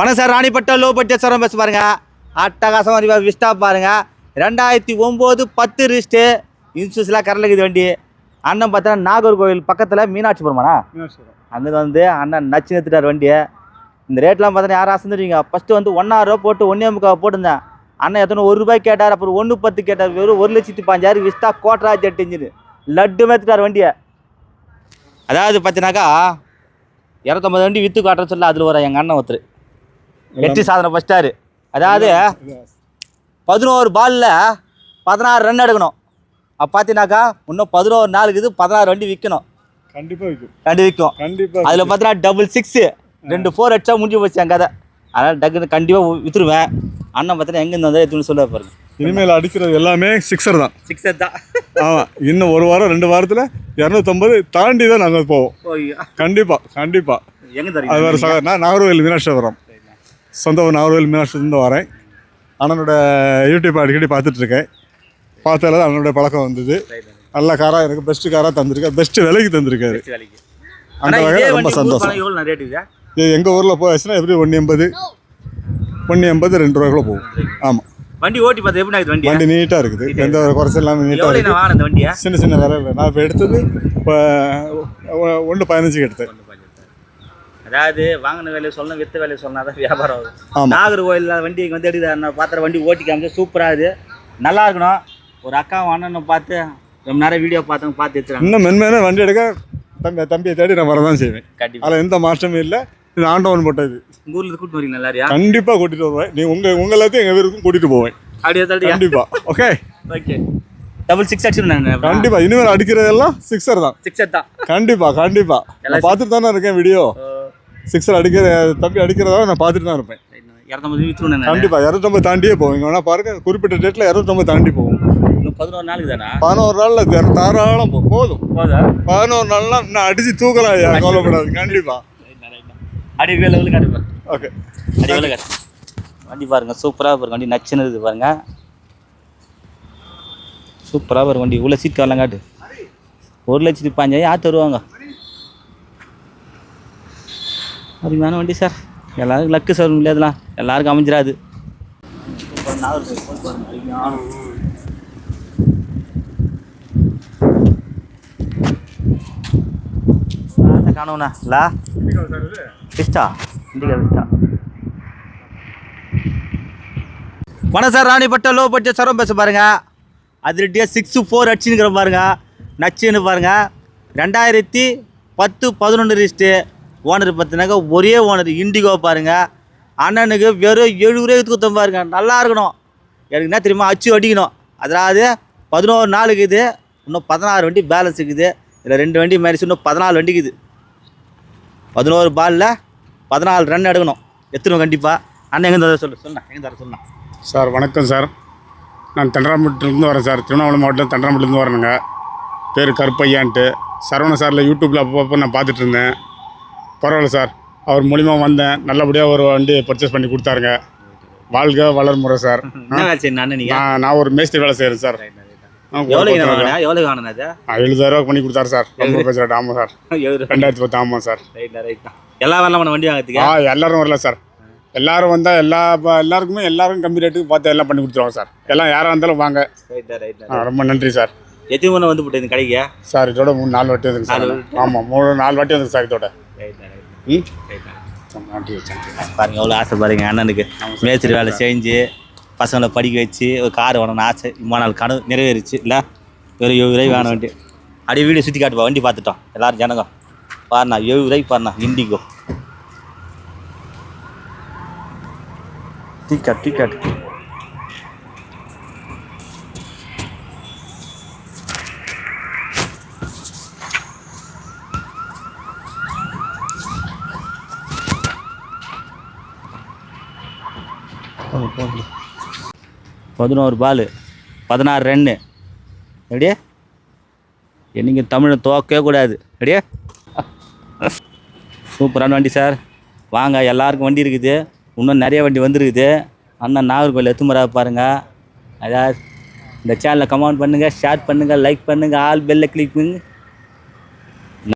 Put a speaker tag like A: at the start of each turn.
A: பணம் சார் ராணிப்பட்ட low budget சரம் பேச பாருங்க. அட்டகாசம் அறிவா விஸ்டா பாருங்க. ரெண்டாயிரத்தி ஒம்பது பத்து ரிஸ்ட்டு இன்சூரன்ஸ்லாம் கரலுக்குது வண்டி. அண்ணன் பார்த்தா நாகர்கோவில் பக்கத்தில் மீனாட்சிபுரமாண்ணா அங்கே வந்து அண்ணன் நச்சு நிறுத்திட்டார் வண்டியை. இந்த ரேட்லாம் பார்த்தா யாரும் அசந்துருவீங்க ஃபஸ்ட்டு வந்து ஒன்றாயிரம் ரூபா போட்டு ஒன்றே முக்கால் போட்டிருந்தேன். அண்ணன் எத்தனை ஒரு ரூபாய் கேட்டார் அப்புறம் ஒன்று பத்து கேட்டார். வெறும் ஒரு லட்சத்தி பாஞ்சாயிரம் விஸ்டா கோட்ரா ஜெட் இன்ஜின் லட்டு மேத்துட்டார் வண்டியை. அதாவது பார்த்தீங்கன்னாக்கா இரநூத்தம்பது வண்டி விற்று காட்டுறேன்னு சொல்ல அதில் வர எங்கள் அண்ணன் ஒருத்தர். வெற்றி சாதனை ஃபஸ்ட்டாரு அதாவது பதினோரு பாலில் பதினாறு ரன் எடுக்கணும். அப்போ பார்த்தீங்கன்னாக்கா இன்னும் பதினோரு நாளுக்கு இது பதினாறு வண்டி விற்கணும்
B: கண்டிப்பா விற்கும்
A: ரெண்டு விற்கும்
B: கண்டிப்பா
A: அதில் பார்த்தீங்கன்னா டபுள் சிக்ஸு ரெண்டு ஃபோர் அடிச்சா முடிஞ்சு போச்சு என் கதை. அதனால் டக்குன்னு கண்டிப்பாக விற்றுருவேன் அண்ணன் பார்த்தீங்கன்னா எங்கேருந்து வந்தால் எதுன்னு சொல்ல பாருங்க.
B: இனிமேல் அடிக்கிறது எல்லாமே சிக்ஸர் தான்.
A: சிக்ஸ் தான்.
B: ஆமா. இன்னும் ஒரு வாரம் ரெண்டு வாரத்துல இரநூத்தம்பது தாண்டி தான் நாங்கள் போவோம் கண்டிப்பா கண்டிப்பா.
A: எங்கே
B: அது வேறு சக நான் நாகர்கோவில் மீனாட்சிபுரம் சொந்த ஊர் நாகர்கோவில் மீனாட்சிபுரம் வரேன். அண்ணனோட யூடியூப் அடிக்கடி பார்த்துட்டு இருக்கேன் பார்த்தால தான் அண்ணனோட பழக்கம் வந்தது. நல்ல காராக எனக்கு பெஸ்ட் காராக தந்திருக்காரு. பெஸ்ட் விலைக்கு தந்திருக்காரு. அந்த வகையில் ரொம்ப சந்தோஷம்.
A: இதா
B: எங்கள் ஊரில் போயாச்சுன்னா எப்படி ஒன்று எண்பது? ஒன்று எண்பது ரெண்டு ரூபாய்க்குள்ள போகும். ஆமாம்
A: வண்டி ஓட்டி பார்த்தா எப்படி வண்டி
B: வண்டி நீட்டாக இருக்குது. எந்த ஒரு குறைச்சல் இல்லாமல் நீட்டாக இருக்குது. சின்ன சின்ன விலை. இல்லை நான் இப்போ எடுத்தது இப்போ ஒன்று பதினஞ்சுக்கு எடுத்தேன்
A: அதாவது வாங்கின வேலையை சொல்லணும் வித்த வேலையை சொன்னா தான் வியாபாரம் ஆகும்
B: ஆமாம்
A: நாகர்கோவில் வண்டி வந்து எடுக்குது? பார்த்துற வண்டி ஓட்டி காமிச்சு சூப்பராக இது நல்லா இருக்கணும். ஒரு அக்கா அண்ணனை பார்த்து ரொம்ப நேரம் வீடியோ பார்த்தவங்க பார்த்து எடுத்துறாங்க
B: இன்னும் மென்மேன வண்டி எடுக்க தம்பி தம்பியை தேடி நான் வரதான் செய்வேன்.
A: கண்டிப்பாக
B: அதில் எந்த மாற்றமும் இல்லை. இது ஆண்டவன் போட்டது
A: உங்கள் ஊரில் கூட்டு வரீங்க எல்லாரையா
B: கண்டிப்பாக கூட்டிகிட்டு வருவேன். நீ உங்கள் உங்கள் எல்லாத்தையும் எங்கள் வீருக்கும் கூட்டிகிட்டு போவேன்.
A: அப்படியே தள்ளியா?
B: கண்டிப்பாக ஓகே?
A: ஓகே. டபுள் சிக்ஸ் அடிச்சு நான்
B: கண்டிப்பாக இனிமேல் அடிக்கிறதெல்லாம் சிக்ஸர் தான்.
A: சிக்ஸ் தான்.
B: கண்டிப்பாக கண்டிப்பாக பார்த்துட்டு தானே இருக்கேன் வீடியோ சிக்ஸர் அடிக்கிற தம்பி அடிக்கிறதா நான் பார்த்துட்டு தான் இருப்பேன். கண்டிப்பாக இரநூத்தம்பது தாண்டியே போவீங்க வேணா பாருங்க குறிப்பிட்ட டேட்டில் இரநூத்தம்பது தாண்டி
A: இன்னும் பதினோரு நாளுக்கு தானா?
B: பதினோரு நாளில் தாராளம் போதும்.
A: போதா?
B: பதினோரு நாள்லாம் நான் அடிச்சு தூக்கலாம் கவலைப்படாது கண்டிப்பா.
A: அடி வேலை காட்டுப்பா
B: ஓகே.
A: அடி வேலை காட்டு. வண்டி பாருங்க சூப்பராக பாருங்க வண்டி நச்சுன்னு பாருங்க. சூப்பராக பாருங்க வண்டி. இவ்வளோ சீட் கவலாம் காட்டு ஒரு லட்சத்தி பாஞ்சாயிரம் யார் தருவாங்க அருமையான வண்டி சார். எல்லாருக்கும் லக்கு சார் இல்லையதுலாம் எல்லாருக்கும் அமைஞ்சிடாது காணவண்ணா லா. விஸ்டா இண்டிகா விஸ்டா வணக்கம் சார் ராணிப்பட்ட லோ பட்ஜெட் சரம் பேச பாருங்க. அதிரடியாக சிக்ஸு ஃபோர் அடிச்சுங்கிற பாருங்க. நச்சுன்னு பாருங்க. ரெண்டாயிரத்தி பத்து பதினொன்று ரிஸ்ட்டு ஓனர் பார்த்தினாக்கா ஒரே ஓனர் இண்டிகோ பாருங்கள் அண்ணனுக்கு வெறும் எழுபது ரூபாய்க்கு குத்தம் பாருங்க. நல்லா இருக்கணும். எனக்கு என்ன தெரியுமா? அச்சு அடிக்கணும். அதாவது பதினோரு நாளுக்கு இது இன்னும் பதினாறு வண்டி பேலன்ஸ் இருக்குது. இதில் ரெண்டு வண்டி மேரிச்சு இன்னும் பதினாலு வண்டிக்குது பதினோரு பாலில் பதினாலு ரன் எடுக்கணும். எத்தணும் கண்டிப்பாக அண்ணன் எங்கே தர சொல்லு சொன்னேன் எங்கே தர சொன்னேன்
C: சார் வணக்கம் சார். நான் தண்டராம்பட்டிலேருந்து வரேன் சார். திருவண்ணாமலை மாவட்டம் தண்டராம்பட்டிலேருந்து வரேனுங்க. பேர் கருப்பையான்ட்டு. சரவண சாரில் யூடியூப்பில் அப்பப்போ நான் பார்த்துட்டு இருந்தேன். பரவாயில்ல சார். அவர் மூலிமா வந்தேன். நல்லபடியாக ஒரு வண்டி பர்ச்சேஸ் பண்ணி கொடுத்தாருங்க. வாழ்க வளர்முறை சார். நான் ஒரு மேஸ்திரி வேலை செய்கிறேன் சார். எழுபதாயிரம் பண்ணி கொடுத்தாரு சார். ரொம்ப பேசுகிறேன் ஆமாம் சார். ரெண்டாயிரத்தி பத்து ஆமாம் சார்.
A: ரைட் ரைட் தான் எல்லா வரலாம் வண்டி வாங்கிறதுக்கு?
C: ஆ எல்லாரும் வரல சார். எல்லாரும் வந்தால் எல்லா ப- எல்லாருக்குமே எல்லாருக்கும் கம்மி ரேட்டுக்கு பார்த்து எல்லாம் பண்ணி கொடுத்துருவாங்க சார். எல்லாம் யாராக இருந்தாலும் வாங்க. ரொம்ப நன்றி சார்.
A: எத்தனை வந்து போட்டு கடைக்கு?
C: சார் இதோட மூணு நாலு வாட்டி வந்துருக்கு சார். ஆமாம் மூணு நாலு வாட்டி வந்துருக்கு சார் இதோட.
A: பாருங்க எவ்வளோ ஆசை பாருங்க. அண்ணனுக்கு மேஸ்திரி வேலை செஞ்சு பசங்களை படிக்க வச்சு ஒரு கார் வேணும்னு ஆசை. இம்மா நாள் கனவு நிறைவேறிச்சு. இல்லை? வெறும் எழுபது ரூபாய் வேணும் வண்டி. அப்படியே வீடியோ சுற்றி காட்டுப்பா வண்டி பார்த்துட்டோம். எல்லாரும் ஜனங்க பாருண்ணா எழுபது ரூபாய்க்கு பாருண்ணா இண்டிகோ. டிக்கெட் டிக்கெட் பதினோரு பால் பதினாறு ரன்னு எப்படியே என்னைக்கு தமிழை துவக்கவே கூடாது. எப்படியே சூப்பரான வண்டி சார். வாங்க எல்லாருக்கும் வண்டி இருக்குது. இன்னும் நிறைய வண்டி வந்துருக்குது. அண்ணன் நாகர்கோவில் எத்துமரா பாருங்கள் அதாவது இந்த சேனலை கமெண்ட் பண்ணுங்கள் ஷேர் பண்ணுங்கள் லைக் பண்ணுங்கள் ஆல் பெல்லை கிளிக் பண்ணுங்கள்